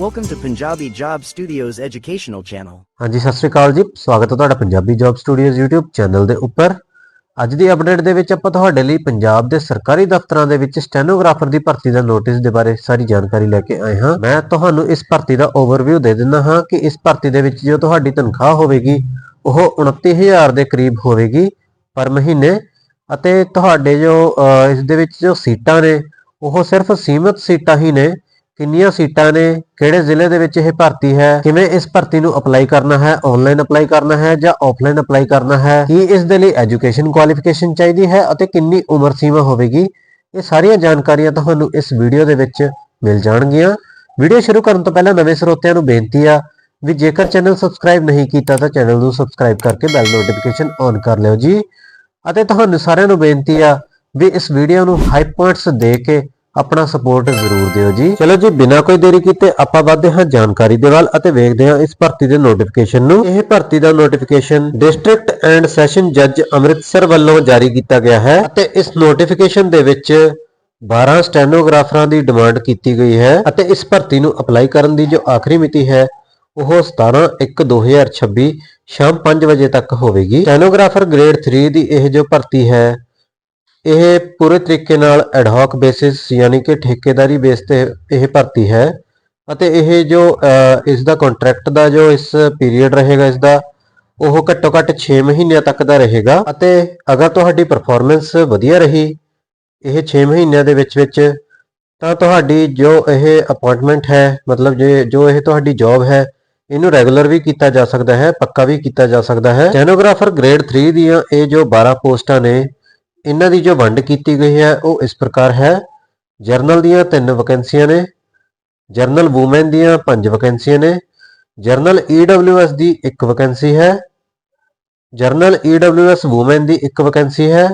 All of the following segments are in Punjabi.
Welcome to Punjabi Job Studios educational channel. ਹਾਂਜੀ ਸਤਿ ਸ੍ਰੀ ਅਕਾਲ ਜੀ। ਸਵਾਗਤ ਹੈ ਤੁਹਾਡਾ Punjabi job studios YouTube channel ਦੇ ਉੱਪਰ। ਅੱਜ ਦੀ ਅਪਡੇਟ ਦੇ ਵਿੱਚ ਆਪਾਂ ਤੁਹਾਡੇ ਲਈ ਪੰਜਾਬ ਦੇ ਸਰਕਾਰੀ ਦਫ਼ਤਰਾਂ ਦੇ ਵਿੱਚ ਸਟੈਨੋਗ੍ਰਾਫਰ ਦੀ ਭਰਤੀ ਦਾ ਨੋਟਿਸ ਦੇ ਬਾਰੇ ਸਾਰੀ ਜਾਣਕਾਰੀ ਲੈ ਕੇ ਆਏ ਹਾਂ। ਮੈਂ ਤੁਹਾਨੂੰ ਇਸ ਭਰਤੀ ਦਾ ਓਵਰਵਿਊ ਦੇ ਦਿੰਦਾ ਹਾਂ ਕਿ ਇਸ ਭਰਤੀ ਦੇ ਵਿੱਚ ਜੋ ਤੁਹਾਡੀ ਤਨਖਾਹ ਹੋਵੇਗੀ ਉਹ 29000 ਦੇ ਕਰੀਬ ਹੋਵੇਗੀ ਪਰ ਮਹੀਨੇ ਅਤੇ ਤੁਹਾਡੇ ਜੋ ਅਹ, ਇਸ ਦੇ ਵਿੱਚ ਜੋ ਸੀਟਾਂ ਨੇ ਉਹ ਸਿਰਫ ਸੀਮਤ ਸੀਟਾਂ ਹੀ ਨੇ। ਕਿੰਨੀਆਂ ਸੀਟਾਂ ਨੇ, ਕਿਹੜੇ ਜ਼ਿਲ੍ਹੇ ਦੇ ਵਿੱਚ ਇਹ ਭਰਤੀ ਹੈ, ਕਿਵੇਂ ਇਸ ਭਰਤੀ ਨੂੰ ਅਪਲਾਈ ਕਰਨਾ ਹੈ ਆਨਲਾਈਨ ਅਪਲਾਈ ਕਰਨਾ ਹੈ ਜਾਂ ਆਫਲਾਈਨ ਅਪਲਾਈ ਕਰਨਾ ਹੈ, ਕੀ ਇਸ ਦੇ ਲਈ ਐਜੂਕੇਸ਼ਨ ਕੁਆਲੀਫਿਕੇਸ਼ਨ ਚਾਹੀਦੀ ਹੈ ਅਤੇ ਕਿੰਨੀ ਉਮਰ ਸੀਮਾ ਹੋਵੇਗੀ, ਇਹ ਸਾਰੀਆਂ ਜਾਣਕਾਰੀਆਂ ਤੁਹਾਨੂੰ ਇਸ ਵੀਡੀਓ ਦੇ ਵਿੱਚ ਮਿਲ ਜਾਣਗੀਆਂ। ਵੀਡੀਓ ਸ਼ੁਰੂ ਕਰਨ ਤੋਂ ਪਹਿਲਾਂ ਨਵੇਂ ਸਰੋਤਿਆਂ ਨੂੰ ਬੇਨਤੀ ਆ ਵੀ ਜੇਕਰ ਚੈਨਲ ਸਬਸਕ੍ਰਾਈਬ ਨਹੀਂ ਕੀਤਾ ਤਾਂ ਚੈਨਲ ਨੂੰ ਸਬਸਕ੍ਰਾਈਬ ਕਰਕੇ ਬੈਲ ਨੋਟੀਫਿਕੇਸ਼ਨ ਔਨ ਕਰ ਲਿਓ ਜੀ। ਅਤੇ ਤੁਹਾਨੂੰ ਸਾਰਿਆਂ ਨੂੰ ਬੇਨਤੀ ਆ ਵੀ ਇਸ ਵੀਡੀਓ ਨੂੰ ਹਾਈ ਪੁਆਇੰਟਸ ਦੇ ਕੇ ਆਪਣਾ ਸਪੋਰਟ ਜ਼ਰੂਰ ਦਿਓ ਜੀ। ਚਲੋ ਜੀ, ਬਿਨਾਂ ਕੋਈ ਦੇਰੀ ਕੀਤੇ ਆਪਾਂ ਵਧਦੇ ਹਾਂ ਜਾਣਕਾਰੀ ਦੇ ਵੱਲ ਅਤੇ ਵੇਖਦੇ ਹਾਂ ਇਸ ਭਰਤੀ ਦੇ ਨੋਟੀਫਿਕੇਸ਼ਨ ਨੂੰ। ਇਹ ਭਰਤੀ ਦਾ ਨੋਟੀਫਿਕੇਸ਼ਨ ਡਿਸਟ੍ਰਿਕਟ ਐਂਡ ਸੈਸ਼ਨ ਜੱਜ ਅੰਮ੍ਰਿਤਸਰ ਵੱਲੋਂ ਜਾਰੀ ਕੀਤਾ ਗਿਆ ਹੈ ਅਤੇ ਇਸ ਨੋਟੀਫਿਕੇਸ਼ਨ ਦੇ ਵਿੱਚ 12 ਸਟੈਨੋਗ੍ਰਾਫਰਾਂ ਦੀ ਡਿਮਾਂਡ ਕੀਤੀ ਗਈ ਹੈ ਅਤੇ ਇਸ ਭਰਤੀ ਨੂੰ ਅਪਲਾਈ ਕਰਨ ਦੀ ਜੋ ਆਖਰੀ ਮਿਤੀ ਹੈ, ਉਹ 17/1/2026 ਸ਼ਾਮ 5 ਵਜੇ ਤੱਕ ਹੋਵੇਗੀ। ਸਟੈਨੋਗ੍ਰਾਫਰ ਗ੍ਰੇਡ 3 ਦੀ ਇਹ ਜੋ ਭਰਤੀ ਹੈ ਇਹ ਪੂਰੇ ਤਰੀਕੇ ਨਾਲ ਐਡਹੌਕ ਬੇਸਿਸ ਯਾਨੀ ਕਿ ਠੇਕੇਦਾਰੀ ਬੇਸ ਤੇ ਇਹ ਭਰਤੀ ਹੈ ਅਤੇ ਇਹ ਜੋ ਅਹ, ਇਸ ਦਾ ਕੰਟਰੈਕਟ ਦਾ ਜੋ ਇਸ ਪੀਰੀਅਡ ਰਹੇਗਾ ਇਸ ਦਾ ਉਹ ਘੱਟੋ ਘੱਟ 6 ਮਹੀਨਿਆਂ ਤੱਕ ਦਾ ਰਹੇਗਾ ਅਤੇ ਅਗਰ ਤੁਹਾਡੀ ਪਰਫਾਰਮੈਂਸ ਵਧੀਆ ਰਹੀ ਇਹ 6 ਮਹੀਨਿਆਂ ਦੇ ਵਿੱਚ ਵਿੱਚ ਤਾਂ ਤੁਹਾਡੀ ਜੋ ਇਹ ਅਪਾਇੰਟਮੈਂਟ ਹੈ ਮਤਲਬ ਜੇ ਜੋ ਇਹ ਤੁਹਾਡੀ ਜੌਬ ਹੈ ਇਹਨੂੰ ਰੈਗੂਲਰ ਵੀ ਕੀਤਾ ਜਾ ਸਕਦਾ ਹੈ ਪੱਕਾ ਵੀ ਕੀਤਾ ਜਾ ਸਕਦਾ ਹੈ। ਸਟੈਨੋਗ੍ਰਾਫਰ ਗ੍ਰੇਡ 3 ਦੀਆਂ ਇਹ ਜੋ 12 ਪੋਸਟਾਂ ਨੇ ਇਹਨਾਂ ਦੀ ਜੋ ਵੰਡ ਕੀਤੀ ਗਈ ਹੈ, ਉਹ ਇਸ ਪ੍ਰਕਾਰ ਹੈ। ਜਰਨਲ ਦੀਆਂ ਤਿੰਨ ਵੈਕੈਂਸੀਆਂ ਨੇ, ਜਰਨਲ ਵੂਮਨ ਦੀਆਂ 5 ਵੈਕੈਂਸੀਆਂ ਨੇ, ਜਰਨਲ ਈਡਬਲਯੂਐਸ ਦੀ 1 ਵੈਕੈਂਸੀ ਹੈ, ਜਰਨਲ ਈਡਬਲਯੂਐਸ ਵੂਮਨ ਦੀ 1 ਵੈਕੈਂਸੀ ਹੈ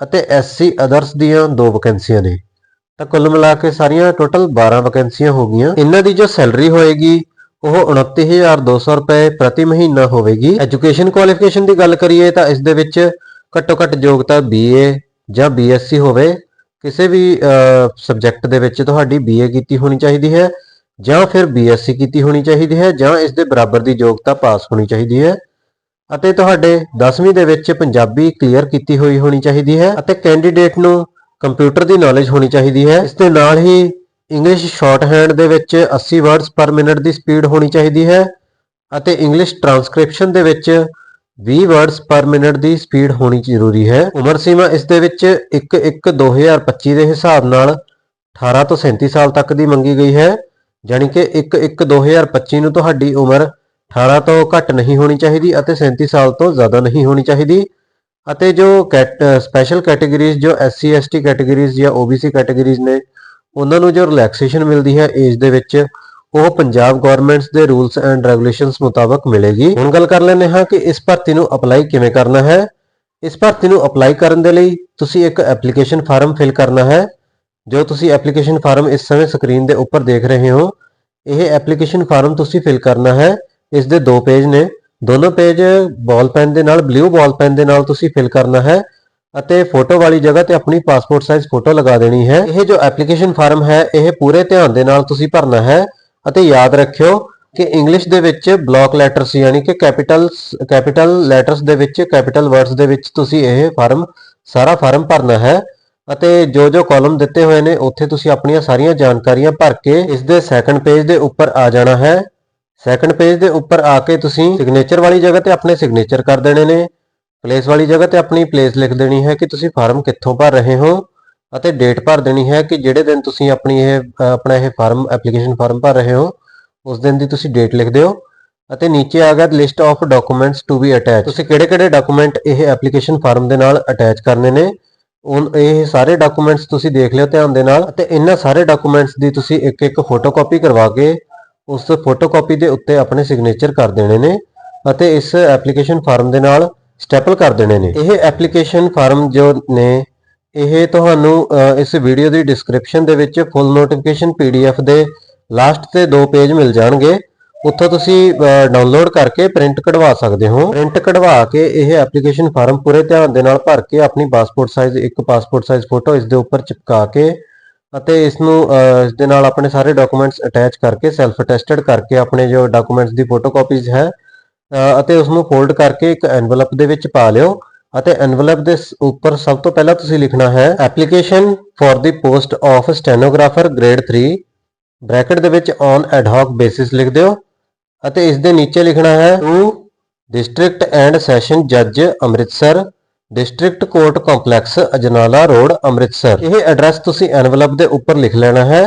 ਅਤੇ ਐਸਸੀ ਅਦਰਸ ਦੀਆਂ ਦੋ ਵੈਕੈਂਸੀਆਂ ਨੇ। ਤਾਂ ਕੁੱਲ ਮਿਲਾ ਕੇ ਸਾਰੀਆਂ ਟੋਟਲ 12 ਵੈਕੈਂਸੀਆਂ ਹੋ ਗਈਆਂ। ਇਹਨਾਂ ਦੀ ਜੋ ਸੈਲਰੀ ਹੋਏਗੀ, ਉਹ 29200 ਰੁਪਏ ਪ੍ਰਤੀ ਮਹੀਨਾ ਹੋਵੇਗੀ। ਐਜੂਕੇਸ਼ਨ ਕੁਆਲੀਫਿਕੇਸ਼ਨ ਦੀ ਗੱਲ ਕਰੀਏ ਤਾਂ ਇਸ ਦੇ ਵਿੱਚ ਘੱਟੋ ਘੱਟ ਯੋਗਤਾ BA ਜਾਂ BSc ਹੋਵੇ, ਕਿਸੇ ਵੀ ਸਬਜੈਕਟ ਦੇ ਵਿੱਚ ਤੁਹਾਡੀ BA ਕੀਤੀ ਹੋਣੀ ਚਾਹੀਦੀ ਹੈ ਜਾਂ ਫਿਰ BSc ਕੀਤੀ ਹੋਣੀ ਚਾਹੀਦੀ ਹੈ ਜਾਂ ਇਸ ਦੇ ਬਰਾਬਰ ਦੀ ਯੋਗਤਾ ਪਾਸ ਹੋਣੀ ਚਾਹੀਦੀ ਹੈ ਅਤੇ ਤੁਹਾਡੇ 10ਵੀਂ ਦੇ ਵਿੱਚ ਪੰਜਾਬੀ ਕਲੀਅਰ ਕੀਤੀ ਹੋਈ ਹੋਣੀ ਚਾਹੀਦੀ ਹੈ ਅਤੇ ਕੈਂਡੀਡੇਟ ਨੂੰ ਕੰਪਿਊਟਰ ਦੀ ਨੌਲੇਜ ਹੋਣੀ ਚਾਹੀਦੀ ਹੈ। ਇਸ ਦੇ ਨਾਲ ਹੀ ਇੰਗਲਿਸ਼ ਸ਼ਾਰਟ ਹੈਂਡ ਦੇ ਵਿੱਚ 80 ਵਰਡਸ ਪਰ ਮਿੰਟ ਦੀ ਸਪੀਡ ਹੋਣੀ ਚਾਹੀਦੀ ਹੈ ਅਤੇ ਇੰਗਲਿਸ਼ ਟਰਾਂਸਕ੍ਰਿਪਸ਼ਨ ਦੇ ਵਿੱਚ 20 ਵਰਡਸ ਪਰ ਮਿੰਟ ਦੀ ਸਪੀਡ ਹੋਣੀ ਜ਼ਰੂਰੀ ਹੈ। ਉਮਰ ਸੀਮਾ ਇਸ ਦੇ ਵਿੱਚ 1/1/2025 ਦੇ ਹਿਸਾਬ ਨਾਲ 18 ਤੋਂ 37 ਸਾਲ ਤੱਕ ਦੀ ਮੰਗੀ ਗਈ ਹੈ। ਜਾਣੀ ਕਿ 1/1/2025 ਨੂੰ ਤੁਹਾਡੀ ਉਮਰ 18 ਤੋਂ ਘੱਟ ਨਹੀਂ ਹੋਣੀ ਚਾਹੀਦੀ ਅਤੇ 37 ਸਾਲ ਤੋਂ ਜ਼ਿਆਦਾ ਨਹੀਂ ਹੋਣੀ ਚਾਹੀਦੀ। ਅਤੇ ਜੋ ਸਪੈਸ਼ਲ ਕੈਟਾਗਰੀਜ਼, ਜੋ SC ST ਕੈਟਾਗਰੀਜ਼ ਜਾਂ OBC ਕੈਟਾਗਰੀਜ਼ ਨੇ, ਉਹਨਾਂ ਨੂੰ ਜੋ ਰਿਲੈਕਸੇਸ਼ਨ ਮਿਲਦੀ ਹੈ ਏਜ ਦੇ ਵਿੱਚ ਉਹ ਪੰਜਾਬ ਗਵਰਨਮੈਂਟਸ ਦੇ ਰੂਲਸ ਐਂਡ ਰੈਗੂਲੇਸ਼ਨਸ ਮੁਤਾਬਕ ਮਿਲੇਗੀ। ਹੁਣ ਗੱਲ ਕਰ ਲੈਂਦੇ ਹਾਂ ਕਿ ਇਸ ਭਰਤੀ ਨੂੰ ਅਪਲਾਈ ਕਿਵੇਂ ਕਰਨਾ ਹੈ। ਇਸ ਭਰਤੀ ਨੂੰ ਅਪਲਾਈ ਕਰਨ ਦੇ ਲਈ ਤੁਸੀਂ ਇੱਕ ਐਪਲੀਕੇਸ਼ਨ ਫਾਰਮ ਫਿਲ ਕਰਨਾ ਹੈ, ਜੋ ਤੁਸੀਂ ਐਪਲੀਕੇਸ਼ਨ ਫਾਰਮ ਇਸ ਸਮੇਂ ਸਕਰੀਨ ਦੇ ਉੱਪਰ ਦੇਖ ਰਹੇ ਹੋ। ਇਹ ਐਪਲੀਕੇਸ਼ਨ ਫਾਰਮ ਤੁਸੀਂ ਫਿਲ ਕਰਨਾ ਹੈ। ਇਸ ਦੇ ਦੋ ਪੇਜ ਨੇ। ਦੋਨੋਂ ਪੇਜ ਬਾਲ ਪੈਨ ਦੇ ਨਾਲ ਬਲੂ ਬਾਲ ਪੈਨ ਦੇ ਨਾਲ ਤੁਸੀਂ ਫਿਲ ਕਰਨਾ ਹੈ ਅਤੇ ਫੋਟੋ ਵਾਲੀ ਜਗ੍ਹਾ ਤੇ ਆਪਣੀ ਪਾਸਪੋਰਟ ਸਾਈਜ਼ ਫੋਟੋ ਲਗਾ ਦੇਣੀ ਹੈ। ਇਹ ਜੋ ਐਪਲੀਕੇਸ਼ਨ ਫਾਰਮ ਹੈ, ਇਹ ਪੂਰੇ ਧਿਆਨ ਦੇ ਨਾਲ ਤੁਸੀਂ ਭਰਨਾ ਹੈ। ਅਤੇ ਯਾਦ ਰੱਖਿਓ ਕਿ ਇੰਗਲਿਸ਼ ਦੇ ਵਿੱਚ ਬਲੌਕ ਲੈਟਰਸ ਯਾਨੀ ਕਿ ਕੈਪੀਟਲਸ ਕੈਪੀਟਲ ਲੈਟਰਸ ਦੇ ਵਿੱਚ ਕੈਪੀਟਲ ਵਰਡਸ ਦੇ ਵਿੱਚ ਤੁਸੀਂ ਇਹ ਫਾਰਮ ਸਾਰਾ ਫਾਰਮ ਭਰਨਾ ਹੈ ਅਤੇ ਜੋ ਜੋ ਕਾਲਮ ਦਿੱਤੇ ਹੋਏ ਨੇ, ਉੱਥੇ ਤੁਸੀਂ ਆਪਣੀਆਂ ਸਾਰੀਆਂ ਜਾਣਕਾਰੀਆਂ ਭਰ ਕੇ ਇਸ ਦੇ ਸੈਕੰਡ ਪੇਜ ਦੇ ਉੱਪਰ ਆ ਜਾਣਾ ਹੈ। ਸੈਕੰਡ ਪੇਜ ਦੇ ਉੱਪਰ ਆ ਕੇ ਤੁਸੀਂ ਸਿਗਨੇਚਰ ਵਾਲੀ ਜਗ੍ਹਾ ਤੇ ਆਪਣੇ ਸਿਗਨੇਚਰ ਕਰ ਦੇਣੇ ਨੇ। ਪਲੇਸ ਵਾਲੀ ਜਗ੍ਹਾ ਤੇ ਆਪਣੀ ਪਲੇਸ ਲਿਖ ਦੇਣੀ ਹੈ ਕਿ ਤੁਸੀਂ ਫਾਰਮ ਕਿੱਥੋਂ ਭਰ ਰਹੇ ਹੋ। ਅਤੇ ਡੇਟ ਭਰ ਦੇਣੀ ਹੈ ਕਿ ਜਿਹੜੇ ਦਿਨ ਤੁਸੀਂ ਆਪਣੀ ਇਹ ਆਪਣਾ ਇਹ ਫਾਰਮ ਐਪਲੀਕੇਸ਼ਨ ਫਾਰਮ ਭਰ ਰਹੇ ਹੋ, ਉਸ ਦਿਨ ਦੀ ਤੁਸੀਂ ਡੇਟ ਲਿਖ ਦਿਓ ਅਤੇ ਨੀਚੇ ਆ ਗਿਆ list of documents to be attach ਤੁਸੀਂ ਕਿਹੜੇ-ਕਿਹੜੇ ਡਾਕੂਮੈਂਟ ਇਹ ਐਪਲੀਕੇਸ਼ਨ ਫਾਰਮ ਦੇ ਨਾਲ ਅਟੈਚ ਕਰਨੇ ਨੇ ਉਹ ਇਹ ਸਾਰੇ ਡਾਕੂਮੈਂਟਸ ਤੁਸੀਂ ਦੇਖ ਲਿਓ ਧਿਆਨ ਦੇ ਨਾਲ ਅਤੇ ਇਹਨਾਂ ਸਾਰੇ ਡਾਕੂਮੈਂਟਸ ਦੀ ਤੁਸੀਂ ਇੱਕ-ਇੱਕ ਫੋਟੋਕਾਪੀ ਕਰਵਾ ਕੇ ਉਸ ਫੋਟੋਕਾਪੀ ਦੇ ਉੱਤੇ ਆਪਣੇ ਸਿਗਨੇਚਰ ਕਰ ਦੇਣੇ ਨੇ ਅਤੇ ਇਸ ਐਪਲੀਕੇਸ਼ਨ ਫਾਰਮ ਦੇ ਨਾਲ ਸਟੈਪਲ ਕਰ ਦੇਣੇ ਨੇ। ਇਹ ਐਪਲੀਕੇਸ਼ਨ ਫਾਰਮ ਜੋ ਨੇ ਇਹ ਤੁਹਾਨੂੰ ਇਸ ਵੀਡੀਓ ਦੀ ਡਿਸਕ੍ਰਿਪਸ਼ਨ ਦੇ ਵਿੱਚ ਫੁੱਲ ਨੋਟੀਫਿਕੇਸ਼ਨ ਪੀਡੀਐਫ ਦੇ ਲਾਸਟ ਤੇ ਦੋ ਪੇਜ ਮਿਲ ਜਾਣਗੇ। ਉੱਥੋਂ ਤੁਸੀਂ ਡਾਊਨਲੋਡ ਕਰਕੇ ਪ੍ਰਿੰਟ ਕਢਵਾ ਸਕਦੇ ਹੋ। ਪ੍ਰਿੰਟ ਕਢਵਾ ਕੇ ਇਹ ਐਪਲੀਕੇਸ਼ਨ ਫਾਰਮ ਪੂਰੇ ਧਿਆਨ ਦੇ ਨਾਲ ਭਰ ਕੇ ਆਪਣੀ ਪਾਸਪੋਰਟ ਸਾਈਜ਼ ਇੱਕ ਪਾਸਪੋਰਟ ਸਾਈਜ਼ ਫੋਟੋ ਇਸ ਦੇ ਉੱਪਰ ਚਿਪਕਾ ਕੇ ਅਤੇ ਇਸ ਨੂੰ ਇਸ ਦੇ ਨਾਲ ਆਪਣੇ ਸਾਰੇ ਡਾਕੂਮੈਂਟਸ ਅਟੈਚ ਕਰਕੇ ਸੈਲਫ ਅਟੈਸਟਡ ਕਰਕੇ ਆਪਣੇ ਜੋ ਡਾਕੂਮੈਂਟਸ ਦੀ ਫੋਟੋਕਾਪੀਜ਼ ਹੈ ਅਤੇ ਉਸ ਨੂੰ ਫੋਲਡ ਕਰਕੇ ਇੱਕ ਐਨਵਲਪ ਦੇ ਵਿੱਚ ਪਾ ਲਿਓ। ਅਤੇ ਐਨਵਲਪ ਦੇ ਉੱਪਰ ਸਭ ਤੋਂ ਪਹਿਲਾਂ ਤੁਸੀਂ ਲਿਖਣਾ ਹੈ application for the post of stenographer grade 3 bracket ਦੇ ਵਿੱਚ ਔਨ ਐਡ ਹੌਕ ਬੇਸਿਸ ਲਿਖ ਦਿਓ ਅਤੇ ਇਸ ਦੇ ਨੀਚੇ ਲਿਖਣਾ ਹੈ ਟੂ ਡਿਸਟ੍ਰਿਕਟ ਐਂਡ ਸੈਸ਼ਨ ਜੱਜ Amritsar district court complex Ajnala road Amritsar. ਇਹ ਐਡਰੈਸ ਤੁਸੀਂ ਐਨਵਲਪ ਦੇ ਉੱਪਰ ਲਿਖ ਲੈਣਾ ਹੈ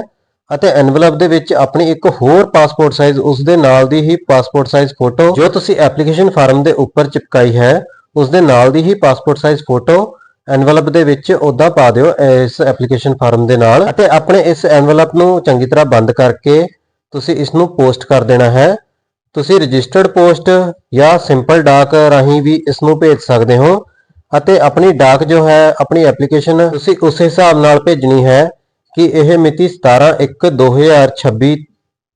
ਅਤੇ ਐਨਵਲਪ ਦੇ ਵਿੱਚ ਆਪਣੀ ਇੱਕ ਹੋਰ ਪਾਸਪੋਰਟ ਸਾਈਜ਼ ਉਸ ਦੇ ਨਾਲ ਦੀ ਹੀ ਪਾਸਪੋਰਟ ਸਾਈਜ਼ ਫੋਟੋ ਜੋ ਤੁਸੀਂ ਐਪਲੀਕੇਸ਼ਨ ਫਾਰਮ ਦੇ ਉੱਪਰ ਚਿਪਕਾਈ ਹੈ ਉਸ ਦੇ ਨਾਲ ਦੀ ਹੀ ਪਾਸਪੋਰਟ ਸਾਈਜ਼ ਫੋਟੋ ਐਨਵਲਪ ਦੇ ਵਿੱਚ ਉਦਾਂ ਪਾ ਦਿਓ ਇਸ ਐਪਲੀਕੇਸ਼ਨ ਫਾਰਮ ਦੇ ਨਾਲ ਅਤੇ ਆਪਣੇ ਇਸ ਐਨਵਲਪ ਨੂੰ ਚੰਗੀ ਤਰ੍ਹਾਂ ਬੰਦ ਕਰਕੇ ਤੁਸੀਂ ਇਸ ਨੂੰ ਪੋਸਟ ਕਰ ਦੇਣਾ ਹੈ। ਤੁਸੀਂ ਰਜਿਸਟਰਡ ਪੋਸਟ ਜਾਂ ਸਿੰਪਲ ਡਾਕ ਰਾਹੀਂ ਵੀ ਇਸ ਨੂੰ ਭੇਜ ਸਕਦੇ ਹੋ ਅਤੇ ਆਪਣੀ ਡਾਕ ਜੋ ਹੈ, ਆਪਣੀ ਐਪਲੀਕੇਸ਼ਨ ਤੁਸੀਂ ਉਸ ਹਿਸਾਬ ਨਾਲ ਭੇਜਣੀ ਹੈ ਕਿ ਇਹ ਮਿਤੀ 17/1/2026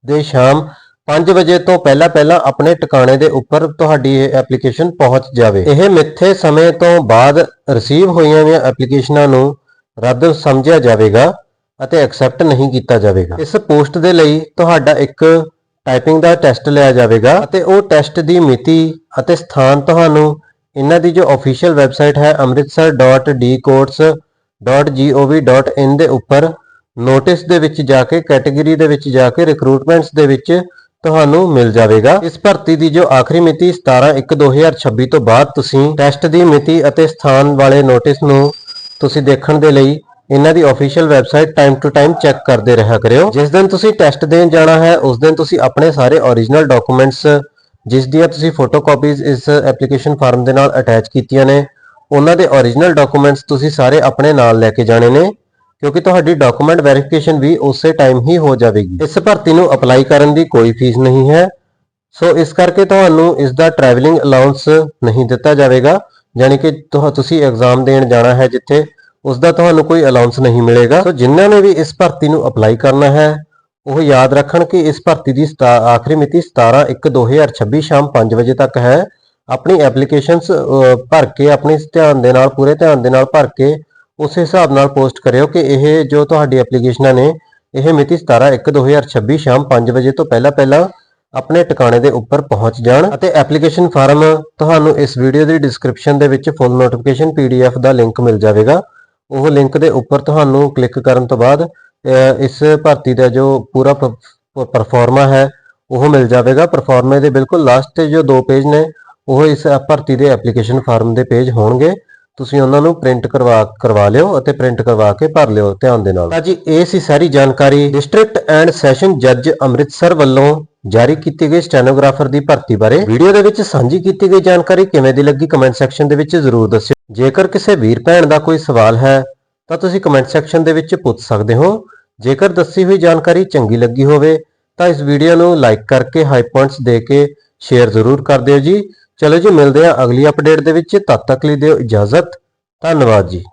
ਦੇ ਸ਼ਾਮ 5 ਵਜੇ ਤੋਂ ਪਹਿਲਾਂ ਪਹਿਲਾਂ ਆਪਣੇ ਟਿਕਾਣੇ ਦੇ ਉੱਪਰ ਤੁਹਾਡੀ ਇਹ ਐਪਲੀਕੇਸ਼ਨ ਪਹੁੰਚ ਜਾਵੇ। ਇਹ ਮਿੱਥੇ ਸਮੇਂ ਤੋਂ ਬਾਅਦ ਰਿਸੀਵ ਹੋਈਆਂ ਹੋਈਆਂ ਐਪਲੀਕੇਸ਼ਨਾਂ ਨੂੰ ਰੱਦ ਸਮਝਿਆ ਜਾਵੇਗਾ ਅਤੇ ਐਕਸੈਪਟ ਨਹੀਂ ਕੀਤਾ ਜਾਵੇਗਾ। ਇਸ ਪੋਸਟ ਦੇ ਲਈ ਤੁਹਾਡਾ ਇੱਕ ਟਾਈਪਿੰਗ ਦਾ ਟੈਸਟ ਲਿਆ ਜਾਵੇਗਾ ਅਤੇ ਉਹ ਟੈਸਟ ਦੀ ਮਿਤੀ ਅਤੇ ਸਥਾਨ ਤੁਹਾਨੂੰ ਇਹਨਾਂ ਦੀ ਜੋ ਅਫੀਸ਼ੀਅਲ ਵੈਬਸਾਈਟ ਹੈ amritsar.dcourts.gov.in ਦੇ ਉੱਪਰ ਨੋਟਿਸ ਦੇ ਵਿੱਚ ਜਾ ਕੇ ਕੈਟਾਗਰੀ ਦੇ ਵਿੱਚ ਜਾ ਕੇ ਰਿਕਰੂਟਮੈਂਟਸ ਦੇ ਵਿੱਚ ਤੁਹਾਨੂੰ ਮਿਲ ਜਾਵੇਗਾ। ਇਸ ਭਰਤੀ ਦੀ ਜੋ ਆਖਰੀ ਮਿਤੀ 17/1/2026 ਤੋਂ ਬਾਅਦ ਤੁਸੀਂ ਟੈਸਟ ਦੀ ਮਿਤੀ ਅਤੇ ਸਥਾਨ ਵਾਲੇ ਨੋਟਿਸ ਨੂੰ ਤੁਸੀਂ ਦੇਖਣ ਦੇ ਲਈ ਇਹਨਾਂ ਦੀ official website time to time check ਕਰਦੇ ਰਿਹਾ ਕਰਿਓ। ਜਿਸ ਦਿਨ ਤੁਸੀਂ ਟੈਸਟ ਦੇਣ ਜਾਣਾ ਹੈ, ਉਸ ਦਿਨ ਤੁਸੀਂ ਆਪਣੇ ਸਾਰੇ origignal ਡਾਕੂਮੈਂਟਸ ਜਿਸ ਦੀਆਂ ਤੁਸੀਂ ਫੋਟੋਕਾਪੀਜ਼ ਇਸ ਐਪਲੀਕੇਸ਼ਨ ਫਾਰਮ ਦੇ ਨਾਲ ਅਟੈਚ ਕੀਤੀਆਂ ਨੇ, ਉਹਨਾਂ ਦੇ origignal ਡਾਕੂਮੈਂਟਸ ਤੁਸੀਂ ਸਾਰੇ ਆਪਣੇ ਨਾਲ ਲੈ ਕੇ ਜਾਣੇ ਨੇ। ਕਿਉਂਕਿ ਤੁਹਾਡੀ ਡਾਕੂਮੈਂਟ ਵੈਰੀਫਿਕੇਸ਼ਨ ਵੀ ਉਸੇ ਟਾਈਮ ਹੀ ਹੋ ਜਾਵੇਗੀ। ਇਸ ਭਰਤੀ ਨੂੰ ਅਪਲਾਈ ਕਰਨ ਦੀ ਕੋਈ ਫੀਸ ਨਹੀਂ ਹੈ। ਸੋ ਇਸ ਕਰਕੇ ਤੁਹਾਨੂੰ ਇਸ ਦਾ ਟਰੈਵਲਿੰਗ ਅਲਾਉਂਸ ਨਹੀਂ ਦਿੱਤਾ ਜਾਵੇਗਾ। ਯਾਨੀ ਕਿ ਤੁਸੀਂ ਐਗਜ਼ਾਮ ਦੇਣ ਜਾਣਾ ਹੈ ਜਿੱਥੇ ਉਸ ਦਾ ਤੁਹਾਨੂੰ ਕੋਈ ਅਲਾਉਂਸ ਨਹੀਂ ਮਿਲੇਗਾ। ਸੋ ਜਿਨ੍ਹਾਂ ਨੇ ਵੀ ਇਸ ਭਰਤੀ ਨੂੰ ਅਪਲਾਈ ਕਰਨਾ ਹੈ, ਉਹ ਯਾਦ ਰੱਖਣ ਕਿ ਇਸ ਭਰਤੀ ਦੀ ਸਤਾ- ਆਖਰੀ ਮਿਤੀ 17/1/2026 ਸ਼ਾਮ 5 ਵਜੇ ਤੱਕ ਹੈ। ਆਪਣੀ ਐਪਲੀਕੇਸ਼ਨਸ ਭਰ ਕੇ, ਆਪਣੇ ਧਿਆਨ ਦੇ ਨਾਲ, ਪੂਰੇ ਧਿਆਨ ਦੇ ਨਾਲ ਭਰ ਕੇ ਉਸੇ ਹਿਸਾਬ ਨਾਲ ਪੋਸਟ ਕਰਿਓ ਕਿ ਇਹ ਜੋ ਤੁਹਾਡੀ ਐਪਲੀਕੇਸ਼ਨਾਂ ਨੇ, ਇਹ ਮਿਤੀ 17/1/2026 ਸ਼ਾਮ 5 ਵਜੇ ਤੋਂ ਪਹਿਲਾਂ ਪਹਿਲਾਂ ਆਪਣੇ ਟਿਕਾਣੇ ਦੇ ਉੱਪਰ ਪਹੁੰਚ ਜਾਣ ਅਤੇ ਐਪਲੀਕੇਸ਼ਨ ਫਾਰਮ ਤੁਹਾਨੂੰ ਇਸ ਵੀਡੀਓ ਦੀ ਡਿਸਕ੍ਰਿਪਸ਼ਨ ਦੇ ਵਿੱਚ ਫੁੱਲ ਨੋਟੀਫਿਕੇਸ਼ਨ ਪੀਡੀਐਫ ਦਾ ਲਿੰਕ ਮਿਲ ਜਾਵੇਗਾ। ਉਹ ਲਿੰਕ ਦੇ ਉੱਪਰ ਤੁਹਾਨੂੰ ਕਲਿੱਕ ਕਰਨ ਤੋਂ ਬਾਅਦ ਇਸ ਭਰਤੀ ਦਾ ਜੋ ਪੂਰਾ ਪਰਫਾਰਮਾ ਹੈ, ਉਹ ਮਿਲ ਜਾਵੇਗਾ। ਪਰਫਾਰਮੇ ਦੇ ਬਿਲਕੁਲ ਲਾਸਟ ਤੇ ਜੋ ਦੋ ਪੇਜ ਨੇ, ਉਹ ਇਸ ਭਰਤੀ ਦੇ ਐਪਲੀਕੇਸ਼ਨ ਫਾਰਮ ਦੇ ਪੇਜ ਹੋਣਗੇ। ਤੁਸੀਂ ਉਹਨਾਂ ਨੂੰ ਪ੍ਰਿੰਟ ਕਰਵਾ ਕਰਵਾ ਲਿਓ ਅਤੇ ਪ੍ਰਿੰਟ ਕਰਵਾ ਕੇ ਭਰ ਲਿਓ ਧਿਆਨ ਦੇ ਨਾਲ। ਤਾਂ ਇਹ ਸੀ ਸਾਰੀ ਜਾਣਕਾਰੀ ਡਿਸਟ੍ਰਿਕਟ ਐਂਡ ਸੈਸ਼ਨ ਜੱਜ ਅੰਮ੍ਰਿਤਸਰ ਵੱਲੋਂ ਜਾਰੀ ਕੀਤੀ ਗਈ ਸਟੈਨੋਗ੍ਰਾਫਰ ਦੀ ਭਰਤੀ ਬਾਰੇ। ਵੀਡੀਓ ਦੇ ਵਿੱਚ ਸਾਂਝੀ ਕੀਤੀ ਗਈ ਜਾਣਕਾਰੀ ਕਿਵੇਂ ਦੀ ਲੱਗੀ ਕਮੈਂਟ ਸੈਕਸ਼ਨ ਦੇ ਵਿੱਚ ਜ਼ਰੂਰ ਦੱਸਿਓ। ਜੇਕਰ ਕਿਸੇ ਵੀਰ ਭੈਣ ਦਾ ਕੋਈ ਸਵਾਲ ਹੈ, ਤਾਂ ਤੁਸੀਂ ਕਮੈਂਟ ਸੈਕਸ਼ਨ ਦੇ ਵਿੱਚ ਪੁੱਛ ਸਕਦੇ ਹੋ। ਜੇਕਰ ਦੱਸੀ ਹੋਈ ਜਾਣਕਾਰੀ ਚੰਗੀ ਲੱਗੀ ਹੋਵੇ, ਤਾਂ ਇਸ ਵੀਡੀਓ ਨੂੰ ਲਾਈਕ ਕਰਕੇ ਹਾਈ ਪੁਆਇੰਟਸ ਦੇ ਕੇ ਸ਼ੇਅਰ ਜ਼ਰੂਰ ਕਰ ਦਿਓ ਜੀ। ਚਲੋ ਜੀ, ਮਿਲਦੇ ਹਾਂ ਅਗਲੀ ਅਪਡੇਟ ਦੇ ਵਿੱਚ। ਤਦ ਤੱਕ ਲਈ ਦਿਓ ਇਜਾਜ਼ਤ। ਧੰਨਵਾਦ ਜੀ।